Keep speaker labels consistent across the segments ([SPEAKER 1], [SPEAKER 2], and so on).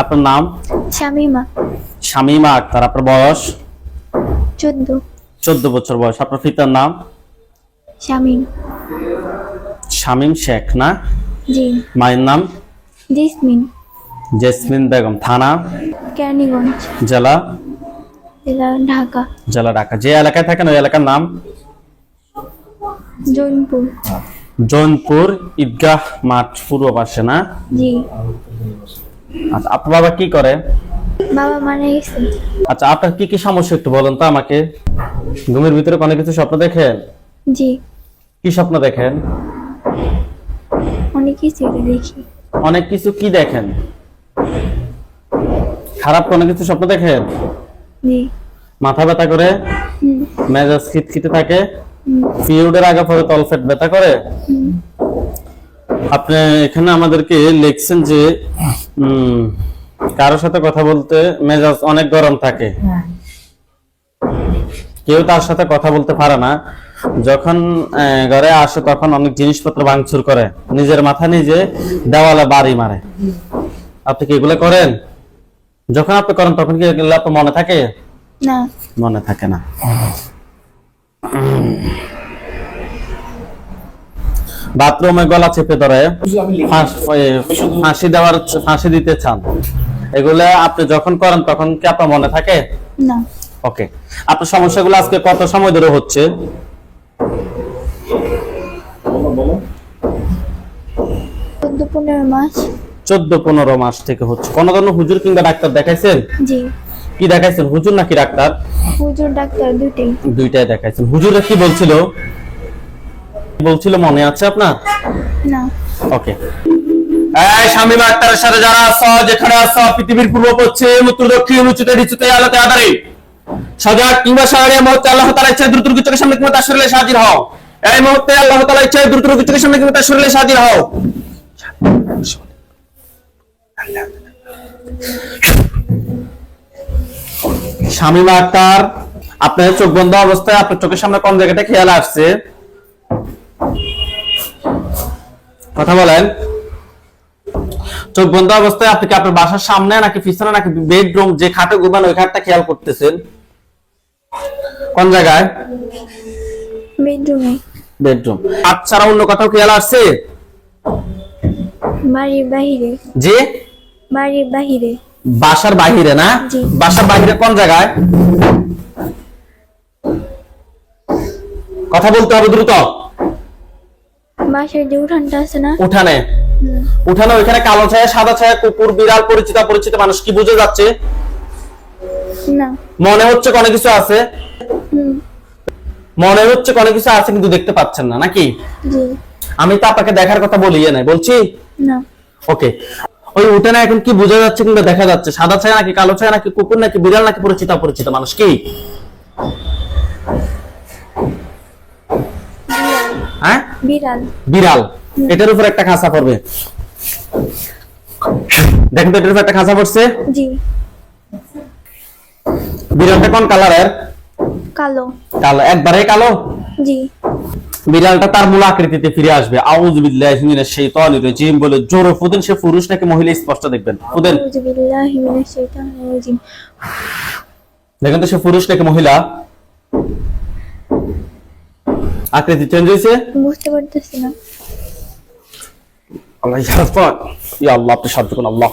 [SPEAKER 1] আপনার নাম?
[SPEAKER 2] শামিমা।
[SPEAKER 1] শামিমা আক্তার আপনার বয়স?
[SPEAKER 2] চোদ্দ।
[SPEAKER 1] চোদ্দ বছর বয়স। আপনার পিতার নাম?
[SPEAKER 2] শামিম।
[SPEAKER 1] শামিম শেখ না?
[SPEAKER 2] জি।
[SPEAKER 1] মায়ের নাম?
[SPEAKER 2] জিসমিন।
[SPEAKER 1] জেসমিন বেগম থানা?
[SPEAKER 2] কেরানীগঞ্জ।
[SPEAKER 1] জেলা?
[SPEAKER 2] জেলা ঢাকা।
[SPEAKER 1] জেলা ঢাকা। যে এলাকায় থাকেন ওই এলাকার নাম?
[SPEAKER 2] জৈনপুর।
[SPEAKER 1] জৈনপুর ঈদগাহ মাঠ পূর্ব পাশে না?
[SPEAKER 2] জি।
[SPEAKER 1] আচ্ছা আপনার বাবা কি করে?
[SPEAKER 2] বাবা মারা গেছে।
[SPEAKER 1] আচ্ছা আপনার কি কি সমস্যা একটু বলেন তো আমাকে। ঘুমের ভিতরে কোনো কিছু স্বপ্ন দেখেন?
[SPEAKER 2] জি।
[SPEAKER 1] কি স্বপ্ন দেখেন?
[SPEAKER 2] অনেক কিছু দেখি।
[SPEAKER 1] অনেক কিছু কি দেখেন? খারাপ কোনো কিছু স্বপ্ন দেখেন?
[SPEAKER 2] জি।
[SPEAKER 1] মাথা ব্যথা করে? মেজাজ খিটখিটে থাকে? পিরিয়ডের আগে পরে তলফেট ব্যথা করে? আপনি এখানে আমাদেরকে লিখছেন যে কারোর সাথে কথা বলতে মেজাজ অনেক গরম থাকে। কেউ তার সাথে কথা বলতে পারে না। যখন ঘরে আসে তখন অনেক জিনিসপত্র ভাঙচুর করে। নিজের মাথা নিজে দেওয়ালে বাড়ি মারে। আপনি কি এগুলো করেন? যখন আপনি করেন তখন কি এগুলো আপনার মনে থাকে?
[SPEAKER 2] না।
[SPEAKER 1] মনে থাকে না। বাথরুমে গলা চেপে ধরে ফাঁসি দেওয়ার ফাঁসি দিতে চান। এগুলো আপনি যখন করেন তখন কি আপনার মনে থাকে?
[SPEAKER 2] না।
[SPEAKER 1] ওকে। আপনার সমস্যাগুলো আজকে কত সময় ধরে হচ্ছে?
[SPEAKER 2] চোদ্দ পনেরো মাস।
[SPEAKER 1] থেকে হচ্ছে। কোন ধরনের হুজুর কিংবা ডাক্তার দেখাইছেন?
[SPEAKER 2] জি।
[SPEAKER 1] কি দেখাইছেন? হুজুর নাকি ডাক্তার?
[SPEAKER 2] হুজুর ডাক্তার দুটেই
[SPEAKER 1] দুইটাই দেখাইছেন। হুজুরে কি বলছিল? বলছিল মনে আছে আপনার?
[SPEAKER 2] না।
[SPEAKER 1] ওকে এই শামীম আক্তারের সাথে যারা আছো যেখানে আছো পৃথিবীর পূর্ব পশ্চিম উত্তর দক্ষিণ উচ্চতে নিচুতে আলোতে আধারে সজাগ কিংবা শহরে মুহূর্তে আল্লাহ তাআলা ইচ্ছা দ্রুত চোখের সামনে কিংবা তার শরীরে হাজির হও। এই মুহূর্তে আল্লাহ তাআলা ইচ্ছা দ্রুত চোখের সামনে কিংবা তার শরীরে হাজির হও। শামীম আক্তার আপনার চোখ বন্ধ অবস্থায় আপনার চোখের সামনে কোন জায়গাটা খেয়াল আসছে? কথা বলেন। চোখ বন্ধ অবস্থায় আপনি কি আপনার বাসার সামনে নাকি পিছনে নাকি বেডরুম যে খাটে ঘুমান ওই খাটটা খেয়াল করতেছেন? কোন জায়গায়?
[SPEAKER 2] বেডরুমে
[SPEAKER 1] বেডরুম অন্য কোথাও খেয়াল আসছে
[SPEAKER 2] বাড়ির
[SPEAKER 1] যে
[SPEAKER 2] বাড়ির
[SPEAKER 1] বাসার বাহিরে না? বাসার বাহিরে কোন জায়গায়? কথা বলতে হবে দ্রুত।
[SPEAKER 2] বাসার যে উঠানটা আছে না?
[SPEAKER 1] উঠানে। উঠানে ওইখানে কালো ছায়া সাদা ছায়া কুকুর বিড়াল পরিচিত পরিচিত মানুষ কি বুঝে যাচ্ছে?
[SPEAKER 2] না।
[SPEAKER 1] মনে হচ্ছে কোনো কিছু আছে? মনে হচ্ছে কোনো কিছু আছে কিন্তু দেখতে পাচ্ছেন না নাকি? আমি তো আপনাকে দেখার কথা বলিয়ে নাই বলছি?
[SPEAKER 2] না।
[SPEAKER 1] ওকে। ওই উঠানে এখন কি বোঝা যাচ্ছে কিংবা দেখা যাচ্ছে? সাদা ছায়া নাকি কালো ছায়া নাকি কুকুর নাকি বিড়াল নাকি পরিচিত অপরিচিত মানুষ কি? হ্যাঁ?
[SPEAKER 2] বিড়াল।
[SPEAKER 1] বিড়াল। এটার উপর একটা খাঁচা পড়বে। দেখেন তো এটার উপর একটা খাঁচা পড়ছে?
[SPEAKER 2] জি।
[SPEAKER 1] বিড়ালটা কোন কালারের?
[SPEAKER 2] কালো।
[SPEAKER 1] কালো। একবারে কালো?
[SPEAKER 2] জি।
[SPEAKER 1] বিড়ালটা তার মূল আকৃতিতে ফিরে আসবে। আউযু বিল্লাহি মিনাশ শাইতানির রাজিম বলে জোরে ফুদেন সে পুরুষ নাকি মহিলা স্পষ্ট দেখবেন। ফুদেন।
[SPEAKER 2] আউযু বিল্লাহি মিনাশ শাইতানির রাজিম।
[SPEAKER 1] দেখেন তো সে পুরুষ নাকি মহিলা? আকৃতি চেঞ্জ হয়েছে?
[SPEAKER 2] বুঝতে পারতেছি না।
[SPEAKER 1] আল্লাহ ইয়া আল্লাহ আপনি সাহায্য করুন আল্লাহ।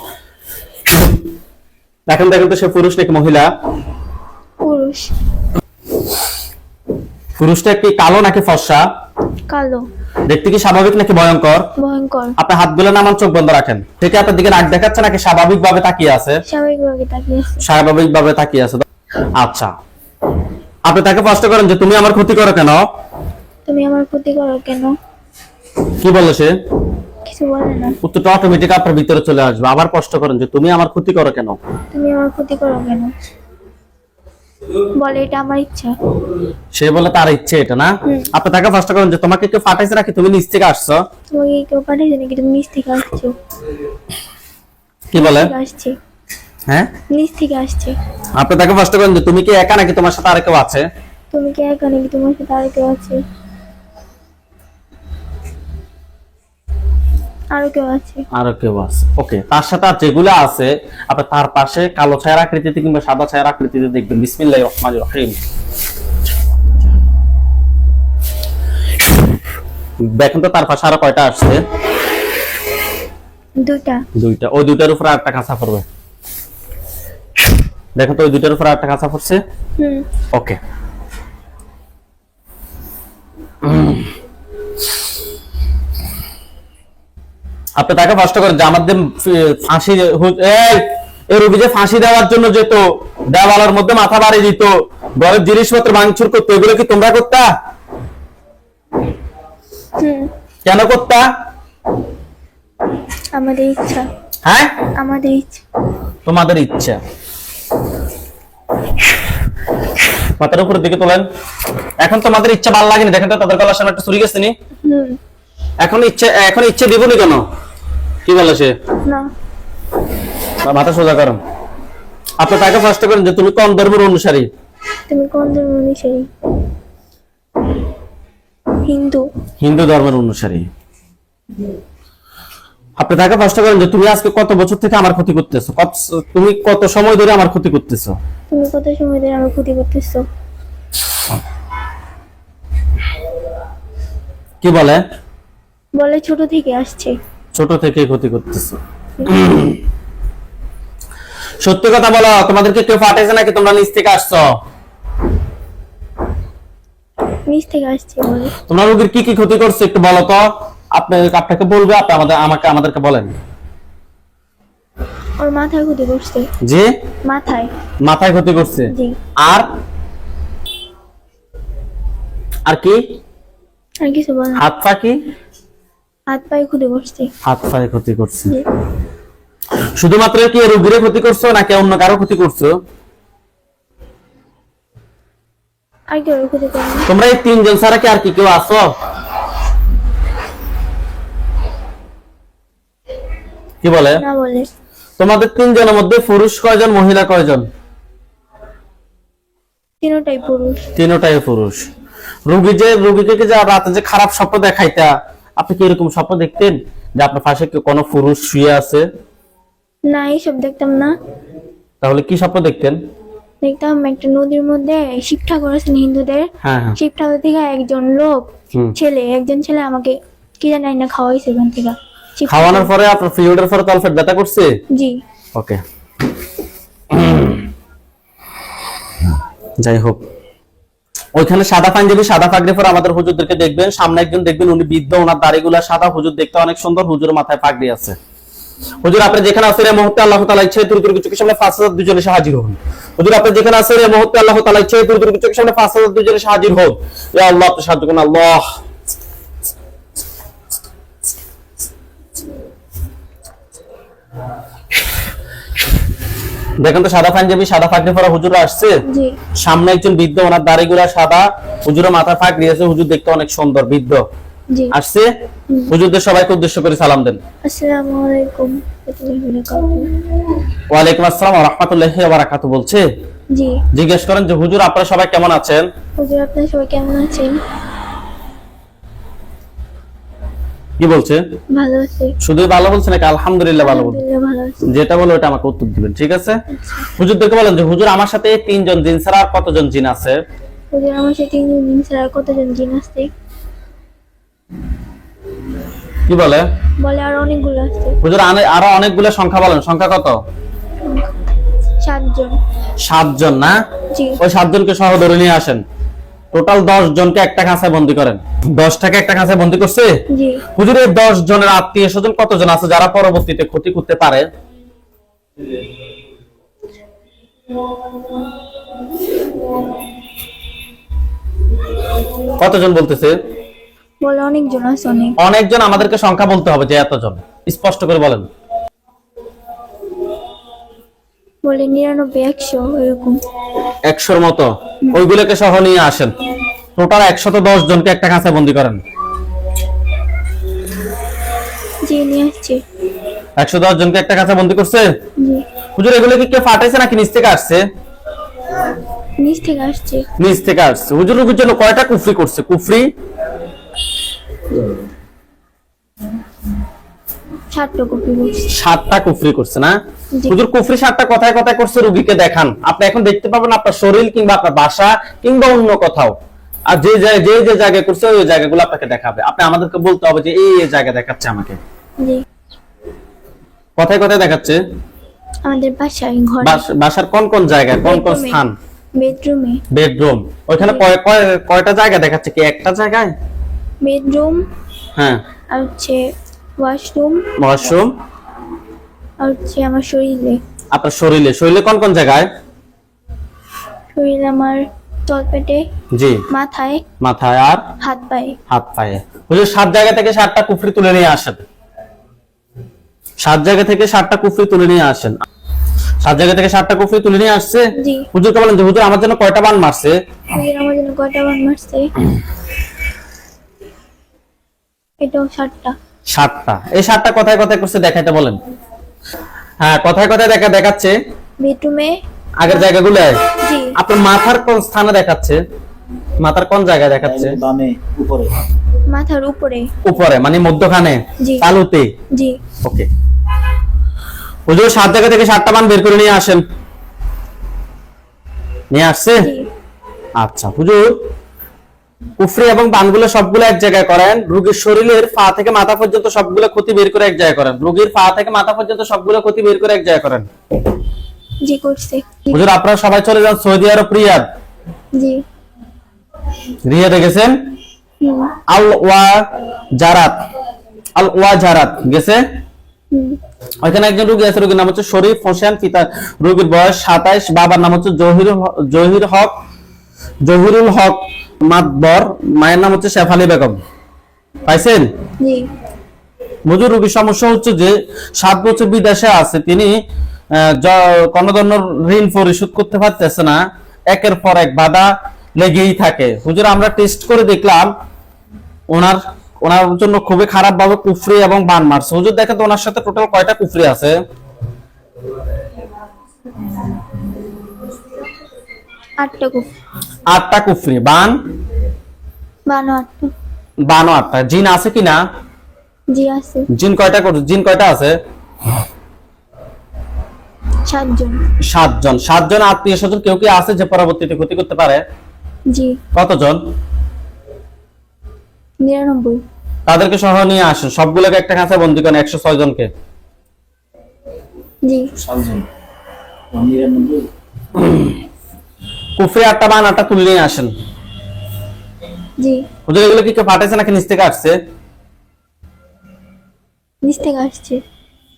[SPEAKER 1] দেখেন দেখেন তো সে পুরুষ নাকি মহিলা?
[SPEAKER 2] পুরুষ।
[SPEAKER 1] পুরুষটা কি কালো নাকি ফর্সা?
[SPEAKER 2] কালো।
[SPEAKER 1] দেখতে কি স্বাভাবিক নাকি ভয়ঙ্কর?
[SPEAKER 2] ভয়ঙ্কর।
[SPEAKER 1] আপনার হাতগুলো নামান চোখ বন্ধ রাখেন। ঠিক আপনার দিকে রাগ দেখাচ্ছে নাকি স্বাভাবিক ভাবে তাকিয়ে আছে?
[SPEAKER 2] স্বাভাবিকভাবে তাকিয়ে আছে।
[SPEAKER 1] স্বাভাবিক ভাবে তাকিয়ে আছে। আচ্ছা। আপনি তাকে প্রশ্ন করেন যে তুমি আমার ক্ষতি করো কেন?
[SPEAKER 2] তুমি আমার ক্ষতি করো কেন?
[SPEAKER 1] কি বলে সে?
[SPEAKER 2] কিছু বলে না।
[SPEAKER 1] উত্তরটা অটোমেটিক আপনার ভিতরে চলে আসবে। আবার প্রশ্ন করেন যে তুমি আমার ক্ষতি করো কেন?
[SPEAKER 2] তুমি আমার ক্ষতি করো কেন? বলে এটা আমার ইচ্ছা।
[SPEAKER 1] সে বলে তার ইচ্ছে এটা না? আপনি তাকে প্রশ্ন করেন যে তোমাকে কেউ ফাটাইছে নাকি? তুমি নিচ থেকে আসছো?
[SPEAKER 2] তোমাকে কেউ পাঠিয়েছে নাকি? তুমি নিচ থেকে আসছো।
[SPEAKER 1] কি বলে?
[SPEAKER 2] আসছে।
[SPEAKER 1] হ্যাঁ?
[SPEAKER 2] নিচ থেকে আসছে।
[SPEAKER 1] আপনি তাকে প্রশ্ন করেন যে তুমি কি একা নাকি তোমার সাথে আর কেউ আছে?
[SPEAKER 2] তুমি কি একা নাকি তোমার সাথে আর কেউ আছে? আরও কেউ আছে।
[SPEAKER 1] আরও কেউ আছে। ওকে তার সাথে আর যেগুলো আছে আপনি তার পাশে কালো ছায়ার আকৃতিতে কিংবা সাদা ছায়ার আকৃতিতে দেখবেন। বিসমিল্লাহির রহমানির রহিম। দেখেন তো তার পাশে আরও কয়টা আসছে?
[SPEAKER 2] দুইটা।
[SPEAKER 1] দুইটা। ওই দুইটার উপর আরেকটা কাঁচা পড়বে। দেখেন তো ওই দুইটার উপর আরেকটা কাঁচা পড়ছে?
[SPEAKER 2] হুম।
[SPEAKER 1] ওকে আপনি তাকে কষ্ট করেন যে আমাদের ফাঁসি এই রুগী যে ফাঁসি দেওয়ার জন্য যেত দেওয়ালের মধ্যে মাথা বাড়ি দিত ঘরের জিনিসপত্র ভাঙচুর করতো এগুলো কি তোমরা করতা? কেন করতা?
[SPEAKER 2] আমাদের ইচ্ছা।
[SPEAKER 1] হ্যাঁ?
[SPEAKER 2] আমাদের ইচ্ছা।
[SPEAKER 1] তোমাদের ইচ্ছা। মাথার উপরের দিকে তোলেন। এখন তোমাদের ইচ্ছা ভালো লাগেনি দেখেন তো তাদের গলার সামনে একটা চুরি গেছে নি। এখন ইচ্ছে এখন ইচ্ছে দিবনি কেন? কি বলে সে?
[SPEAKER 2] না।
[SPEAKER 1] মাথা সোজা করো। আপনি তাকে কষ্ট করেন যে তুমি কোন ধর্মের অনুসারী?
[SPEAKER 2] তুমি কোন ধর্ম অনুসারী? হিন্দু।
[SPEAKER 1] হিন্দু ধর্মের অনুসারী। আপনি তাকে কষ্ট করেন যে তুমি আজকে কত বছর থেকে আমার ক্ষতি করতেছো? কত তুমি কত সময় ধরে আমার ক্ষতি করতেছো?
[SPEAKER 2] তুমি কত সময় ধরে আমার ক্ষতি করতেছো?
[SPEAKER 1] কি বলে?
[SPEAKER 2] বলে ছোট থেকে আসছে।
[SPEAKER 1] ছোট থেকে ক্ষতি করতেছো। সত্যি কথা বলো তোমাদেরকে কেউ পাঠাইছে নাকি? তোমরা নিচ থেকে আসছো?
[SPEAKER 2] নিচ থেকে আসছে
[SPEAKER 1] তোমরা রোগীর কি কি ক্ষতি করছে একটু বলো তো। আপনি আপনাকে বলবে আপনি আমাদের আমাকে আমাদেরকে বলেন।
[SPEAKER 2] ওর মাথায় ক্ষতি করছে।
[SPEAKER 1] যে
[SPEAKER 2] মাথায়।
[SPEAKER 1] মাথায় ক্ষতি করছে?
[SPEAKER 2] জি।
[SPEAKER 1] আর? আর কি?
[SPEAKER 2] আর কিছু বল না।
[SPEAKER 1] হাত পা কি?
[SPEAKER 2] হাত পায়ে ক্ষতি করছে
[SPEAKER 1] হাত পায়ে ক্ষতি করছে। শুধুমাত্র কি রোগীরে ক্ষতি করছ নাকি অন্য কারও ক্ষতি করছ?
[SPEAKER 2] আর কেউ ক্ষতি করে
[SPEAKER 1] তোমরা এই তিনজন ছাড়া কি আর কি কেউ আছো? কি বলে?
[SPEAKER 2] না বলে।
[SPEAKER 1] তোমাদের তিনজনের মধ্যে পুরুষ কয়জন মহিলা কয়জন?
[SPEAKER 2] তিনটাই পুরুষ।
[SPEAKER 1] তিনটাই পুরুষ। রুগী যে রুগীকে যে রাতে যে খারাপ স্বপ্ন দেখাইতা আপনি কি এরকম স্বপ্ন দেখতেন যে আপনার পাশে কোনো পুরুষ শুয়ে আছে?
[SPEAKER 2] না এইসব দেখতাম না।
[SPEAKER 1] তাহলে কি স্বপ্ন দেখতেন?
[SPEAKER 2] দেখতাম একটা নদীর মধ্যে শিব ঠাকুর আছেন হিন্দুদের।
[SPEAKER 1] হ্যাঁ হ্যাঁ।
[SPEAKER 2] শিব ঠাকুর থেকে একজন লোক ছেলে একজন ছেলে আমাকে কি জানি না খাওয়াইছে ওখান থেকে।
[SPEAKER 1] খাওয়ানোর পরে আপনার পিরিয়ডের পরে তলফেট ব্যথা করছে?
[SPEAKER 2] জি।
[SPEAKER 1] ওকে। যাই হোক ওইখানে সাদা পাঞ্জাবি, সাদা পাগড়ি পরে আমাদের হুজুরদেরকে দেখবেন। সামনে একজন দেখবেন, উনি বৃদ্ধ, ওনার দাড়িগুলা সাদা। হুজুর দেখতে অনেক সুন্দর হুজুর মাথায় পাগড়ি আছে। হুজুর, আপনি যেখানে আছেন এই মুহূর্তে আল্লাহ তাআলা ইচ্ছে দূর দূর চোখের সামনে পাঁচ হাজার দুজনে এসে হাজির হন। হুজুর, আপনি যেখানে আছেন এই মুহূর্তে আল্লাহ তাআলা ইচ্ছে দূর দূর চোখের সামনে পাঁচ হাজার দুজনে এসে হাজির হন। ইয়া আল্লাহ, আপনি সাহায্য করুন। আল্লাহ। দেখেন তো সাদা পাঞ্জাবি সাদা পাগড়ি পরা হুজুর আসছে।
[SPEAKER 2] জি।
[SPEAKER 1] সামনে একজন বৃদ্ধ ওনার দাড়িগুলা সাদা হুজুরের মাথা ফাঁক দিয়েছে হুজুর দেখতে অনেক সুন্দর বৃদ্ধ।
[SPEAKER 2] জি।
[SPEAKER 1] আসছে? হুজুরদের সবাইকে উদ্দেশ্য করে সালাম দেন।
[SPEAKER 2] আসসালামু আলাইকুম। ওয়া।
[SPEAKER 1] ওয়ালাইকুম আসসালাম ওয়া রাহমাতুল্লাহি ওয়া বারাকাতুহু বলছে।
[SPEAKER 2] জি।
[SPEAKER 1] জিজ্ঞেস করেন যে হুজুর আপনারা সবাই কেমন আছেন?
[SPEAKER 2] হুজুর আপনারা সবাই কেমন আছেন?
[SPEAKER 1] কি বলছে? শুধু ভালো বলছে নাকি? আলহামদুলিল্লাহ ভালো বলছে।
[SPEAKER 2] আছি।
[SPEAKER 1] যেটা বলো ওটা আমাকে উত্তর দিবেন ঠিক আছে? হুজুরদেরকে বলেন যে হুজুর আমার সাথে তিনজন জিন ছাড়া আর কতজন জিন আছে?
[SPEAKER 2] হুজুর আমার সাথে তিনজন দিন ছাড়া আর কতজন জিন আসছে
[SPEAKER 1] কি বলে?
[SPEAKER 2] বলে আর অনেকগুলো আসছে
[SPEAKER 1] হুজুর আরও অনেকগুলো সংখ্যা বলেন। সংখ্যা কত?
[SPEAKER 2] সাতজন।
[SPEAKER 1] সাতজন না?
[SPEAKER 2] জি।
[SPEAKER 1] ওই সাতজনকে সহ ধরে নিয়ে আসেন। টোটাল দশ জনকে একটা কাঁচায় বন্দি করেন। দশটাকে একটা কাঁচায় বন্দি করছে? হুজুর এই দশ জনের আত্মীয় স্বজন কতজন আছে যারা পরবর্তীতে ক্ষতি করতে পারে? কতজন বলতেছে?
[SPEAKER 2] বলে অনেকজন আছে অনেক।
[SPEAKER 1] অনেকজন আমাদেরকে সংখ্যা বলতে হবে যে এতজন। স্পষ্ট করে বলেন।
[SPEAKER 2] বলে নিরানব্বই একশো এরকম
[SPEAKER 1] একশোর মতো। ওইগুলোকে সহ নিয়ে আসেন। টোটাল একশত দশ জনকে একটা কাঁচায় বন্দি করেন।
[SPEAKER 2] জি নিয়ে আসছে।
[SPEAKER 1] একশো দশ জনকে একটা কাঁচায় বন্দি করছে? হুজুর এগুলো কি কেউ ফাটাইছে নাকি নিচ থেকে আসছে?
[SPEAKER 2] নিচ থেকে আসছে।
[SPEAKER 1] নিচ থেকে আসছে। হুজুর জন্য কয়টা কুফরি করছে? কুফরি?
[SPEAKER 2] সাতটা
[SPEAKER 1] কুফরি করছে। না? হুজুর কুফরি সাতটা কথায় কথায় করছে রুগীকে দেখান। আপনি এখন দেখতে পাবেন আপনার শরীর কিংবা আপনার বাসা কিংবা অন্য কোথাও। আর যে যে যে জায়গায় করছে ওই জায়গাগুলো আপনাকে দেখাবে। আপনি আমাদেরকে বলতে হবে যে এই জায়গা দেখাচ্ছে আমাকে। কথায় কথায় দেখাচ্ছে।
[SPEAKER 2] আমাদের বাসায় ঘরে।
[SPEAKER 1] বাসার কোন কোন জায়গায় কোন কোন স্থান?
[SPEAKER 2] বেডরুমে।
[SPEAKER 1] বেডরুম। কয়- কয়টা জায়গা দেখাচ্ছে? কি একটা জায়গায়?
[SPEAKER 2] বেডরুম
[SPEAKER 1] হ্যাঁ।
[SPEAKER 2] আর হচ্ছে ওয়াশরুম।
[SPEAKER 1] ওয়াশরুম?
[SPEAKER 2] আর হচ্ছে আমার শরীরে।
[SPEAKER 1] আপনার শরীরে? শরীরে কোন কোন জায়গায়?
[SPEAKER 2] শরীরে আমার তলপেটে
[SPEAKER 1] জি।
[SPEAKER 2] মাথায়
[SPEAKER 1] মাথায় আর?
[SPEAKER 2] হাত পায়ে।
[SPEAKER 1] হাত পায়ে। হুজুর সাত জায়গা থেকে সাতটা কুফরি তুলে নিয়ে আসেন। সাত জায়গা থেকে সাতটা কুফরি তুলে নিয়ে আসেন। সাত জায়গা থেকে সাতটা কুফরি তুলে নিয়ে আসছে?
[SPEAKER 2] জি।
[SPEAKER 1] হুজুরকে বলেন যে হুজুর আমার জন্য কয়টা বান মারছে?
[SPEAKER 2] শরীর আমার জন্য কয়টা বান মারছে? এটাও সাতটা।
[SPEAKER 1] সাতটা। এই সাতটা কথায় কথায় করছে দেখাইতে বলেন। হ্যাঁ কথায় কথায় দেখা দেখাচ্ছে।
[SPEAKER 2] বেডরুমে।
[SPEAKER 1] আগের জায়গাগুলো?
[SPEAKER 2] জি।
[SPEAKER 1] আপনার মাথার কোন স্থানে দেখাচ্ছে? মাথার কোন জায়গায় দেখাচ্ছে?
[SPEAKER 3] বামে উপরে।
[SPEAKER 2] মাথার উপরে।
[SPEAKER 1] উপরে মানে মধ্যখানে?
[SPEAKER 2] জি।
[SPEAKER 1] তালুতে?
[SPEAKER 2] জি।
[SPEAKER 1] ওকে। হুজুর সাত জায়গা থেকে সাতটা বান বের করে নিয়ে আসেন। নিয়ে আসছে?
[SPEAKER 2] জি।
[SPEAKER 1] আচ্ছা হুজুর। কুফরি এবং বানগুলো সবগুলো এক জায়গায় করেন। রোগীর শরীরের পা থেকে মাথা পর্যন্ত সবগুলো ক্ষতি বের করে এক জায়গায় করেন। রোগীর পা থেকে মাথা পর্যন্ত সবগুলো ক্ষতি বের করে এক জায়গায় করেন।
[SPEAKER 2] জি করছে।
[SPEAKER 1] হুজুর আপনারা সবাই চলে যান সৌদি আরব রিয়াদ।
[SPEAKER 2] জি।
[SPEAKER 1] রিয়াদে গেছেন? আল ওয়া জারাত আল ওয়া জারাত গেছে?
[SPEAKER 2] হুম।
[SPEAKER 1] ওইখানে একজন রোগী আছে রোগীর নাম হচ্ছে শরীফ হোসেন পিতা রোগীর বয়স সাতাইশ বাবার নাম হচ্ছে জহির জহির হক জহিরুল হক। মাতবর মায়ের নাম হচ্ছে শেফালি বেগম। পাইছেন? মজুর রোগীর সমস্যা হচ্ছে যে সাত বছর বিদেশে আছে তিনি আহ, কোনো ধরনের ঋণ পরিশোধ করতে পারতেছে না। একের পর এক বাধা লেগেই থাকে। হুজুর আমরা টেস্ট করে দেখলাম ওনার ওনার জন্য খুবই খারাপ ভাবে কুফরি এবং বান মারছে। হুজুর দেখেন তো ওনার সাথে টোটাল কয়টা কুফরি আছে?
[SPEAKER 2] আটটা
[SPEAKER 1] কুফরি। বান?
[SPEAKER 2] বানো আটটা।
[SPEAKER 1] বানো আটটা। জিন আছে কি না?
[SPEAKER 2] জি আছে।
[SPEAKER 1] জিন কয়টা কর- জিন কয়টা আছে?
[SPEAKER 2] সাতজন।
[SPEAKER 1] সাতজন। সাতজন আত্মীয় স্বজন কেউ কি আছে যে পরবর্তীতে ক্ষতি করতে পারে?
[SPEAKER 2] জি।
[SPEAKER 1] কতজন?
[SPEAKER 2] নিরানব্বই।
[SPEAKER 1] তাদেরকে সহ নিয়ে আসেন। সবগুলোকে একটা কাছে বন্দি করেন একশো ছয় জনকে।
[SPEAKER 2] জি।
[SPEAKER 3] সাতজন। নিরানব্বই।
[SPEAKER 1] কুফরি আটটা বান আটটা তুলে নিয়ে আসেন।
[SPEAKER 2] জি।
[SPEAKER 1] হুজুর এগুলো কি কেউ পাঠাইছে নাকি নিচ থেকে আসছে?
[SPEAKER 2] নিচ থেকে আসছে।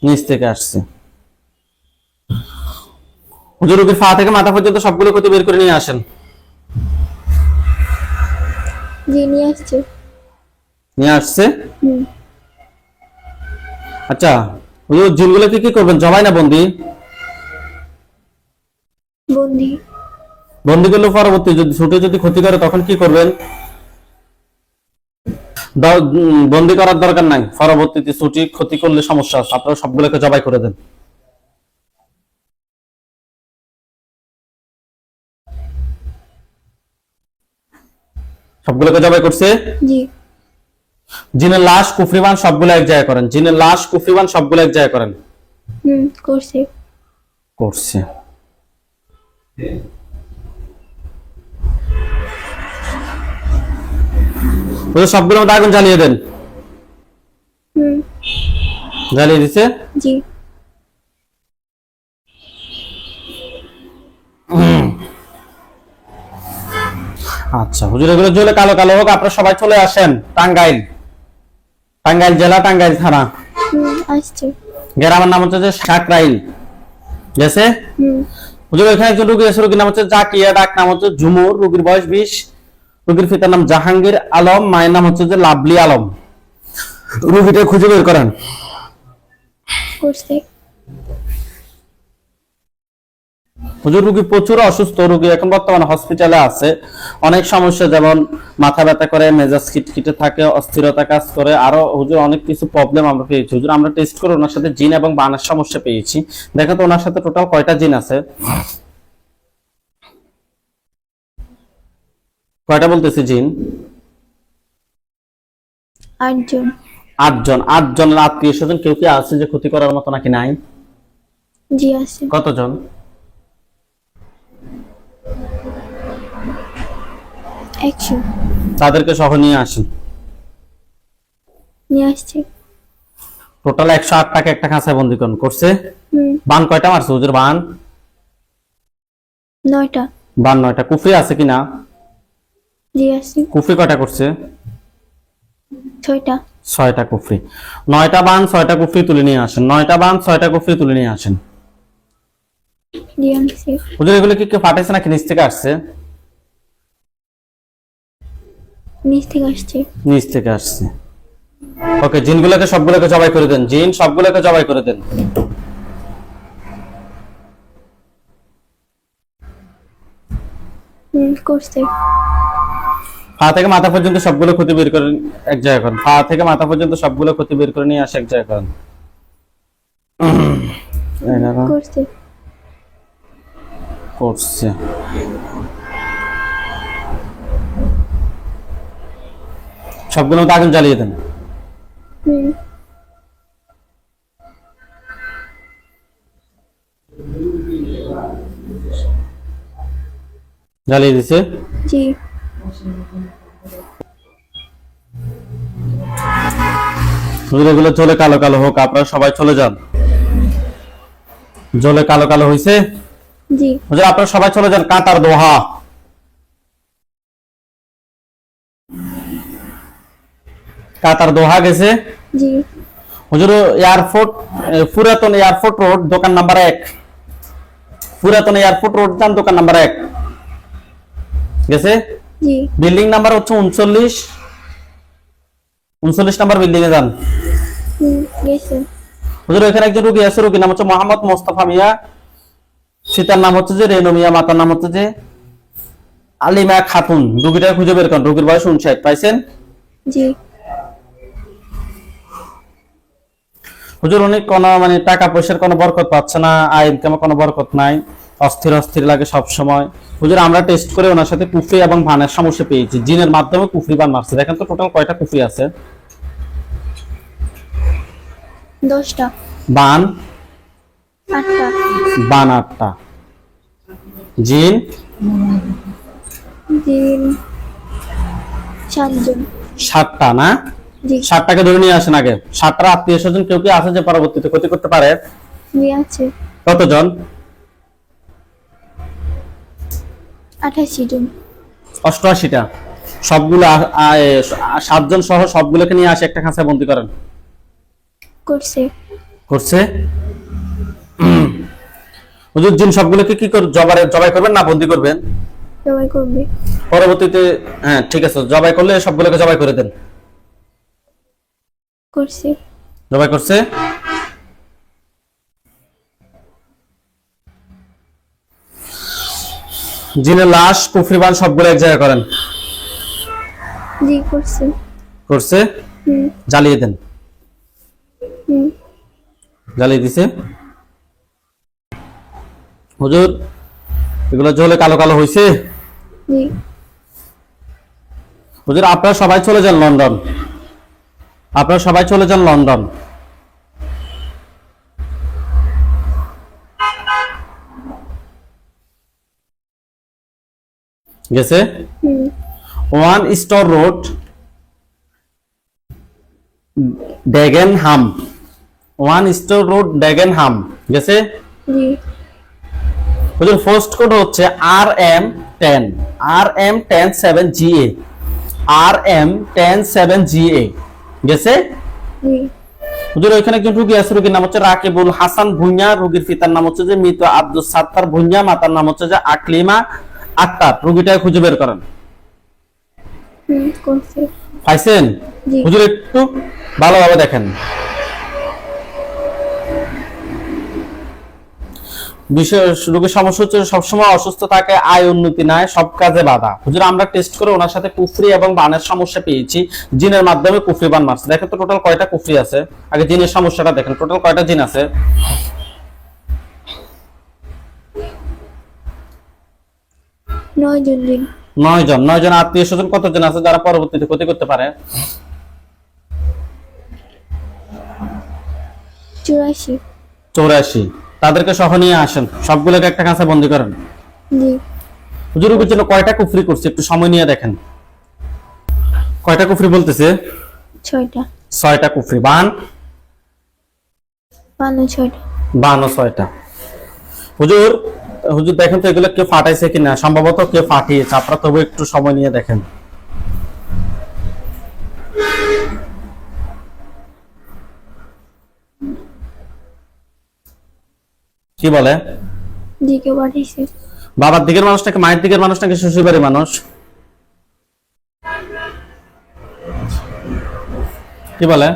[SPEAKER 1] নিচ থেকে আসছে। হুজুর রুগীর পা থেকে মাথা পর্যন্ত সবগুলো ক্ষতি বের করে নিয়ে আসেন।
[SPEAKER 2] জি নিয়ে আসছে।
[SPEAKER 1] নিয়ে আসছে? আচ্ছা হুজুর জিনগুলোকে কি করবেন? জবাই না বন্দি?
[SPEAKER 2] বন্দি।
[SPEAKER 1] বন্দি করলে পরবর্তী যদি ছুটে যদি ক্ষতি করে তখন কি করবেন? বন্দি করার দরকার নাই। পরবর্তীতে ছুটি ক্ষতি করলে সমস্যা আছে। আপনারা সবগুলোকে জবাই করে দেন। সবগুলোকে জবাই করছে?
[SPEAKER 2] জি।
[SPEAKER 1] জিনের লাশ কুফরিবান সবগুলো এক জায়গায় করেন। জিনের লাশ কুফরিবান সবগুলো এক জায়গায় করেন।
[SPEAKER 2] হুম করছে।
[SPEAKER 1] করছে। ওদের সবগুলো মধ্যে আগুন জ্বালিয়ে দেন। জ্বালিয়ে দিছে?
[SPEAKER 2] জি।
[SPEAKER 1] আচ্ছা হুজুর এগুলো জ্বলে কালো কালো হোক আপনারা সবাই চলে আসেন টাঙ্গাইল। টাঙ্গাইল জেলা টাঙ্গাইল থানা। গ্রামের নাম হচ্ছে সাকরাইল। গেছে? হুজুর এখানে একজন রুগী আছে রুগীর নাম হচ্ছে জাকিয়া ডাক নাম হচ্ছে ঝুমুর রুগীর বয়স বিশ। রুগীর পিতার নাম জাহাঙ্গীর আলম মায়ের নাম হচ্ছে যে লাভলি আলম। রুগীটা খুঁজে বের করেন। হুজুর রুগী প্রচুর অসুস্থ রুগী এখন বর্তমানে হসপিটালে আছে। অনেক সমস্যা যেমন মাথা ব্যথা করে মেজাজ খিটখিটে থাকে অস্থিরতা কাজ করে আরও হুজুর অনেক কিছু প্রবলেম আমরা পেয়েছি। হুজুর আমরা টেস্ট করে ওনার সাথে জিন এবং বানের সমস্যা পেয়েছি। দেখো তো ওনার সাথে টোটাল কয়টা জিন আছে? কয়টা বলতেছি জিন?
[SPEAKER 2] আটজন।
[SPEAKER 1] আটজন। আটজনের আত্মীয় স্বজন কেউ কি আছে যে ক্ষতি করার মতো নাকি নাই?
[SPEAKER 2] জি আছে।
[SPEAKER 1] কতজন?
[SPEAKER 2] একশো।
[SPEAKER 1] তাদেরকে সহ নিয়ে আসেন।
[SPEAKER 2] নিয়ে আসছি।
[SPEAKER 1] টোটাল একশো আট টাকা একটা খাঁচায় বন্দিকরণ করছে? বান কয়টা মারছে? হুজুর বান?
[SPEAKER 2] নয়টা।
[SPEAKER 1] বান নয়টা। কুফরি আছে কিনা?
[SPEAKER 2] জি আছে
[SPEAKER 1] কুফরি কয়টা করছে?
[SPEAKER 2] ছয়টা।
[SPEAKER 1] ছয়টা কুফরি নয়টা বান ছয়টা কুফরি তুলে নিয়ে আসেন। নয়টা বান ছয়টা কুফরি তুলে নিয়ে আসেন।
[SPEAKER 2] জি
[SPEAKER 1] হুজুর এগুলো কি কেউ ফাটাইছে নাকি? নিচ থেকে আসছে?
[SPEAKER 2] নিচ থেকে আসছে।
[SPEAKER 1] নিচ থেকে আসছে। ওকে জিনগুলোকে সবগুলোকে জবাই করে দেন। জিন সবগুলোকে জবাই করে দেন।
[SPEAKER 2] করছে।
[SPEAKER 1] পা থেকে মাথা পর্যন্ত সবগুলো ক্ষতি বের করে এক জায়গায় করেন। পা থেকে মাথা পর্যন্ত সবগুলো ক্ষতি বের করে নিয়ে আসে এক জায়গায় করেন।
[SPEAKER 2] করছে।
[SPEAKER 1] সবগুলো মতো আগুন জ্বালিয়ে দেন। জ্বালিয়ে দিছে?
[SPEAKER 2] জি।
[SPEAKER 1] হুজুর এগুলো চলে কালো কালো হোক আপনারা সবাই চলে যান। জলে কালো কালো হইছে?
[SPEAKER 2] জি।
[SPEAKER 1] হুজুর আপনারা সবাই চলে যান কাতার দোহা। কাতার দোহা গেছে?
[SPEAKER 2] জি।
[SPEAKER 1] হুজুর এয়ারপোর্ট পুরাতন এয়ারপোর্ট রোড দোকান নাম্বার এক। পুরাতন এয়ারপোর্ট রোড যান দোকান নাম্বার এক। গেছে? বিল্ডিং নাম্বার হচ্ছে উনচল্লিশ। উনচল্লিশ নাম্বার বিল্ডিং এ যান। হুজুর এখানে একজন রুগী আছে রুগীর নাম হচ্ছে মোহাম্মদ মোস্তফা মিয়া। সীতার নাম হচ্ছে যে রেনু মিয়া মাতার নাম হচ্ছে যে আলিমা খাতুন। রুগীটা খুঁজে বের করেন। রুগীর বয়স উনষাট পাইছেন?
[SPEAKER 2] জি।
[SPEAKER 1] হুজুর অনেক কোনো মানে টাকা পয়সার কোনো বরকত পাচ্ছে না আয় ইনকামে কোনো বরকত নাই। অস্থির অস্থির লাগে সব সময় হুজুর আমরা টেস্ট করে ওনার সাথে কুফরি এবং ভানের সমস্যা পেয়েছি। জিনের মাধ্যমে কুফরি বান মারছে। দেখেন তো টোটাল কয়টা কুফরি আছে?
[SPEAKER 2] দশটা।
[SPEAKER 1] বান?
[SPEAKER 2] আটটা।
[SPEAKER 1] বান আটটা। জিন?
[SPEAKER 2] দিন সাতজন।
[SPEAKER 1] সাতটা না? ষাটটাকে ধরে নিয়ে আসেন আগে। ষাটটা আত্মীয় স্বজন কেউ কি আছে যে পরবর্তীতে ক্ষতি করতে পারে?
[SPEAKER 2] আছে।
[SPEAKER 1] কতজন?
[SPEAKER 2] আঠাশি জন।
[SPEAKER 1] অষ্টআশিটা। সবগুলো সাতজন সহ সবগুলোকে নিয়ে আসে একটা খাঁচায় বন্দি করেন।
[SPEAKER 2] করছে।
[SPEAKER 1] করছে? হুজুর জিন সবগুলোকে কি করে জবাই জবাই করবেন না বন্দি করবেন?
[SPEAKER 2] সবাই করবে।
[SPEAKER 1] পরবর্তীতে হ্যাঁ ঠিক আছে জবাই করলে সবগুলোকে জবাই করে দেন।
[SPEAKER 2] করছে।
[SPEAKER 1] জবাই করছে? জিনের লাশ কুফরিবান সবগুলো এক জায়গায় করেন?
[SPEAKER 2] জি করছে।
[SPEAKER 1] করছে? জ্বালিয়ে দেন। জ্বালিয়ে দিছে। হুজুর এগুলো জলে কালো কালো হয়েছে
[SPEAKER 2] জি।
[SPEAKER 1] হুজুর আপনারা সবাই চলে যান লন্ডন। আপনারা সবাই চলে যান লন্ডন। গেছে? One store road Dagenham. One store road Dagenham. গেছে?
[SPEAKER 2] জি।
[SPEAKER 1] হুজুর ফার্স্ট কোড হচ্ছে R M ten R M ten seven G A R M ten seven G A গেছে? হুজুর ওইখানে একজন রুগী আছে রুগীর নাম হচ্ছে রাকিবুল হাসান ভুঁইয়া। রুগীর পিতার নাম হচ্ছে যে মৃত আব্দুল সাত্তার ভুঁইয়া। মাতার নাম হচ্ছে যে আকলিমা আক্তার রুগীটাকে খুঁজে বের করেন। পাইছেন? হুজুর একটু ভালোভাবে দেখেন। বিষয় রোগীর সমস্যা হচ্ছে সবসময় অসুস্থ থাকে আয় উন্নতি নাই সব কাজে বাধা। হুজুর আমরা টেস্ট করে ওনার সাথে কুফরি এবং বানের সমস্যা পেয়েছি। জিনের মাধ্যমে কুফরি বান মারছে। দেখেন তো টোটাল কয়টা কুফরি আছে? আগে জিনের সমস্যাটা দেখেন। টোটাল কয়টা জিন আছে?
[SPEAKER 2] নয় জন দিন
[SPEAKER 1] নয় জন। আত্মীয় স্বজন কতজন আছে যারা পরবর্তীতে ক্ষতি করতে পারে?
[SPEAKER 2] চুরাশি।
[SPEAKER 1] চৌরাশি। তাদেরকে সহ নিয়ে আসেন। সবগুলোকে একটা কাছে বন্দি করেন। হুজুরের জন্য কয়টা কুফরি করছে একটু সময় নিয়ে দেখেন। কয়টা কুফরি বলতেছে?
[SPEAKER 2] ছয়টা।
[SPEAKER 1] ছয়টা কুফরি। বান?
[SPEAKER 2] বান্ন ছয়টা।
[SPEAKER 1] বান্ন ছয়টা। হুজুর হুজুর দেখেন তো এগুলো কেউ ফাটাইছে কিনা? সম্ভবত কেউ ফাটিয়েছে। আপনারা তবু একটু সময় নিয়ে দেখেন। কি বলে? বাবার দিকের মানুষ নাকি মায়ের দিকের মানুষ নাকি শ্বশুর বাড়ির মানুষ? কি বলে?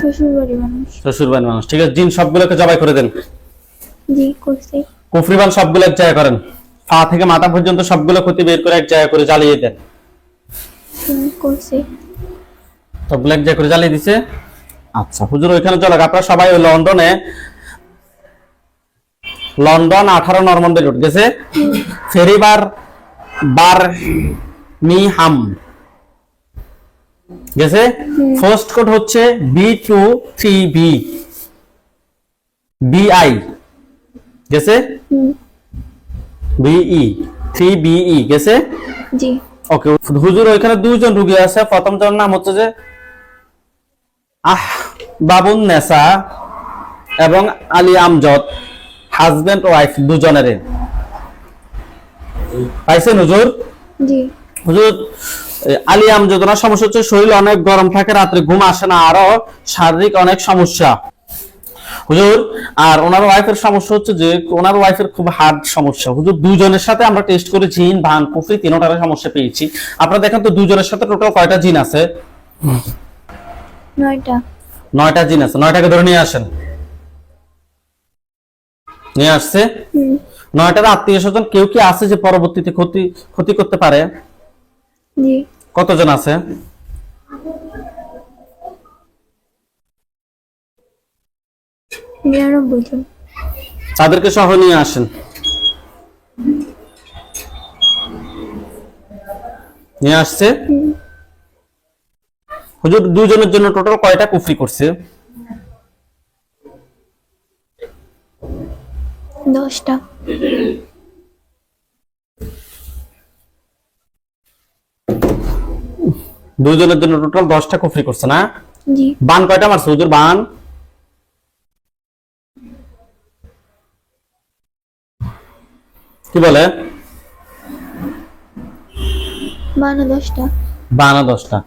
[SPEAKER 2] শ্বশুর বাড়ির মানুষ।
[SPEAKER 1] শ্বশুর বাড়ির মানুষ। ঠিক আছে জিন সবগুলোকে জবাই করে দেন।
[SPEAKER 2] জি করছে।
[SPEAKER 1] কুফরিবাল সবগুলো এক জায়গায় করেন। পা থেকে মাথা পর্যন্ত সবগুলো ক্ষতি বের করে এক জায়গায় করে জ্বালিয়ে দেন। সবগুলো এক জায়গায় করে জ্বালিয়ে দিছে। আচ্ছা হুজুর ওইখানে চলে আপনারা সবাই ওই লন্ডনে লন্ডন আঠারো নরমন্ডে রোড গেছে? ফেরিবার বার মি হাম। গেছে? ফার্স্ট কোড হচ্ছে B two three B BI গেছে?
[SPEAKER 2] হুম
[SPEAKER 1] বিই থ্রি বিই গেছে?
[SPEAKER 2] জি।
[SPEAKER 1] ওকে হুজুর ওইখানে দুইজন রুগী আছে। প্রথম জনের নাম হচ্ছে যে আহ বাবুন নেসা এবং আলী আমজদ হাজবেন্ড ওয়াইফ দুজনের পাইছেন হুজুর?
[SPEAKER 2] জি।
[SPEAKER 1] হুজুর আলী আমজদ ওনার সমস্যা হচ্ছে শরীর অনেক গরম থাকে রাত্রে ঘুম আসে না আরও শারীরিক অনেক সমস্যা। হুজুর আর ওনার ওয়াইফের সমস্যা হচ্ছে যে ওনার ওয়াইফের খুব হার্ড সমস্যা। হুজুর দুজনের সাথে আমরা টেস্ট করে জিন ভান কুফরি তিনোটার সমস্যা পেয়েছি। আপনারা দেখেন তো দুজনের সাথে টোটাল কয়টা জিন আছে?
[SPEAKER 2] নয়টা।
[SPEAKER 1] নয়টা জিন আছে। নয়টাকে ধরে নিয়ে আসেন। নিয়ে আসছে? নয়টার আত্মীয় স্বজন কেউ কি আছে যে পরবর্তীতে ক্ষতি ক্ষতি করতে পারে?
[SPEAKER 2] জি।
[SPEAKER 1] কতজন আছে?
[SPEAKER 2] নিরানব্বই জন।
[SPEAKER 1] তাদেরকে সহ নিয়ে আসেন। নিয়ে আসছে। হুজুর দুজনের জন্য টোটাল কয়টা কুফরি করছে?
[SPEAKER 2] দশটা।
[SPEAKER 1] দুজনের জন্য টোটাল দশটা কুফরি করছে না? বান কয়টা মারছে হুজুর বান? কি বলে? বানা দশটা।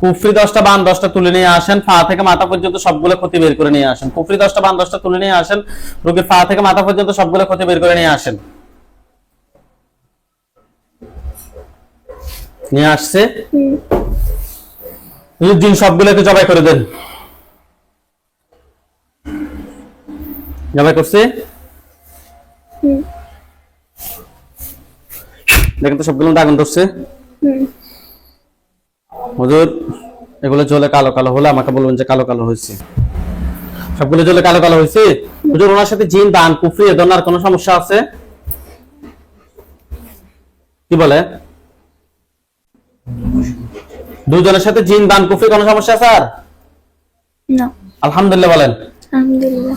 [SPEAKER 1] কুফরি দশটা বান দশটা তুলে নিয়ে আসেন। পা থেকে মাথা পর্যন্ত সবগুলো ক্ষতি বের করে নিয়ে আসেন। কুফরি দশটা বান দশটা তুলে নিয়ে আসেন। রোগীর পা থেকে মাথা পর্যন্ত সবগুলো ক্ষতি বের করে নিয়ে আসেন। নিয়ে আসছে। দিন সবগুলোকে জবাই করে দেন। জবাই করছে?
[SPEAKER 2] হুম।
[SPEAKER 1] দেখেন তো সবগুলো আগুন ধরছে। হুজুর এগুলো জলে কালো কালো হলে আমাকে বলবেন যে কালো কালো হয়েছে। সবগুলো জলে কালো কালো হয়েছে? হুজুর ওনার সাথে জিন দান কুফরি এ ধরনের কোনো সমস্যা আছে? কি বলে? দুজনের সাথে জিন দান কুফরি কোনো সমস্যা আছে আর?
[SPEAKER 2] না।
[SPEAKER 1] আলহামদুলিল্লাহ বলেন।
[SPEAKER 2] আলহামদুলিল্লাহ।